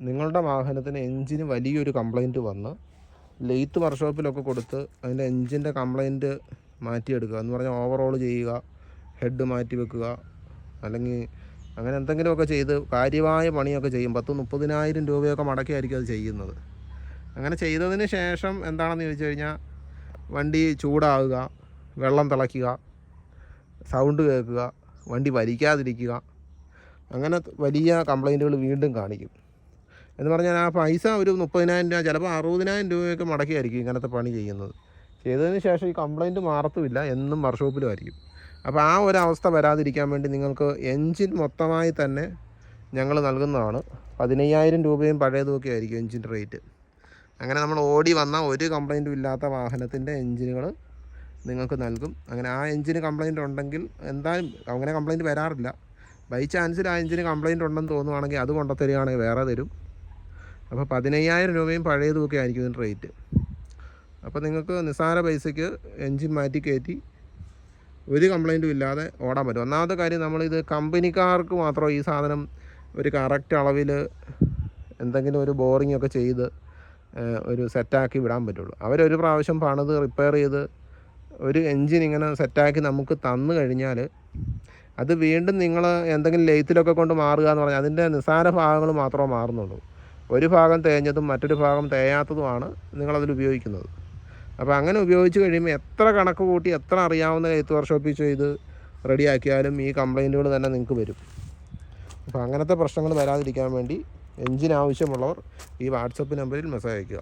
നിങ്ങളുടെ വാഹനത്തിന് എൻജിന് വലിയൊരു കംപ്ലൈന്റ് വന്ന് ലെയ്ത്ത് വർക്ക്ഷോപ്പിലൊക്കെ കൊടുത്ത് അതിന്റെ എൻജിന്റെ കംപ്ലൈന്റ് മാറ്റിയെടുക്കുക. എന്ന് പറഞ്ഞാൽ ഓവറോൾ ചെയ്യുക ഹെഡ് മാറ്റി വെക്കുക അല്ലെങ്കിൽ അങ്ങനെ എന്തെങ്കിലുമൊക്കെ ചെയ്ത് കാര്യമായ പണിയൊക്കെ ചെയ്യും. പത്ത് മുപ്പതിനായിരം രൂപയൊക്കെ മടക്കിയായിരിക്കും അത് ചെയ്യുന്നത്. അങ്ങനെ ചെയ്തതിന് ശേഷം എന്താണെന്ന് ചോദിച്ചു കഴിഞ്ഞാൽ വണ്ടി ചൂടാവുക വെള്ളം തിളയ്ക്കുക സൗണ്ട് കേൾക്കുക വണ്ടി വലിക്കാതിരിക്കുക അങ്ങനെ വലിയ കംപ്ലൈന്റുകൾ വീണ്ടും കാണിക്കും. എന്ന് പറഞ്ഞാൽ ആ പൈസ ഒരു മുപ്പതിനായിരം രൂപ ചിലപ്പോൾ അറുപതിനായിരം രൂപയൊക്കെ മടക്കിയായിരിക്കും ഇങ്ങനത്തെ പണി ചെയ്യുന്നത്. ചെയ്തതിന് ശേഷം ഈ കംപ്ലൈന്റ് മാറത്തുമില്ല എന്നും വർക്ക്ഷോപ്പിലും ആയിരിക്കും. അപ്പോൾ ആ ഒരു അവസ്ഥ വരാതിരിക്കാൻ വേണ്ടി നിങ്ങൾക്ക് എൻജിൻ മൊത്തമായി തന്നെ ഞങ്ങൾ നൽകുന്നതാണ്. പതിനയ്യായിരം രൂപയും പഴയതുമൊക്കെ ആയിരിക്കും എൻജിൻ റേറ്റ് അങ്ങനെ നമ്മൾ ഓടി വന്ന ഒരു കംപ്ലൈന്റും ഇല്ലാത്ത വാഹനത്തിന്റെ എൻജിനുകൾ നിങ്ങൾക്ക് നൽകും. അങ്ങനെ ആ എൻജിന് കംപ്ലൈന്റ് ഉണ്ടെങ്കിൽ എന്തായാലും അങ്ങനെ കംപ്ലൈന്റ് വരാറില്ല. ബൈ ചാൻസിൽ ആ എൻജിന് കംപ്ലൈന്റ് ഉണ്ടെന്ന് തോന്നുവാണെങ്കിൽ അത് കൊണ്ടുത്തരികയാണെങ്കിൽ വേറെ തരും. അപ്പോൾ പതിനയ്യായിരം രൂപയും പഴയതുമൊക്കെ ആയിരിക്കും ഇതിന്റെ റേറ്റ് അപ്പോൾ നിങ്ങൾക്ക് നിസ്സാര പൈസയ്ക്ക് എൻജിൻ മാറ്റി കയറ്റി ഒരു കംപ്ലൈന്റും ഇല്ലാതെ ഓടാൻ പറ്റും. ഒന്നാമത്തെ കാര്യം നമ്മളിത് കമ്പനിക്കാർക്ക് മാത്രം ഈ സാധനം ഒരു കറക്റ്റ് അളവിൽ എന്തെങ്കിലും ഒരു ബോറിംഗ് ഒക്കെ ചെയ്ത് ഒരു സെറ്റാക്കി വിടാൻ പറ്റുള്ളൂ. അവരൊരു പ്രാവശ്യം പണിത് റിപ്പയർ ചെയ്ത് ഒരു എൻജിൻ ഇങ്ങനെ സെറ്റാക്കി നമുക്ക് തന്നു കഴിഞ്ഞാൽ അത് വീണ്ടും നിങ്ങൾ എന്തെങ്കിലും ലെയ്ത്തിലൊക്കെ കൊണ്ട് മാറുക എന്ന് പറഞ്ഞാൽ അതിന്റെ നിസ്സാര ഭാഗങ്ങൾ മാത്രമേ മാറുന്നുള്ളൂ. ഒരു ഭാഗം തേഞ്ഞതും മറ്റൊരു ഭാഗം തേയാത്തതുമാണ് നിങ്ങളതിൽ ഉപയോഗിക്കുന്നത്. അപ്പോൾ അങ്ങനെ ഉപയോഗിച്ച് കഴിയുമ്പോൾ എത്ര കണക്ക് കൂട്ടി എത്ര അറിയാവുന്ന എഴുത്ത് വർക്ക്ഷോപ്പിൽ ചെയ്ത് റെഡിയാക്കിയാലും ഈ കംപ്ലൈന്റുകൾ തന്നെ നിങ്ങൾക്ക് വരും. അപ്പോൾ അങ്ങനത്തെ പ്രശ്നങ്ങൾ വരാതിരിക്കാൻ വേണ്ടി എഞ്ചിൻ ആവശ്യമുള്ളവർ ഈ വാട്സപ്പ് നമ്പറിൽ മെസ്സേജ് അയയ്ക്കുക.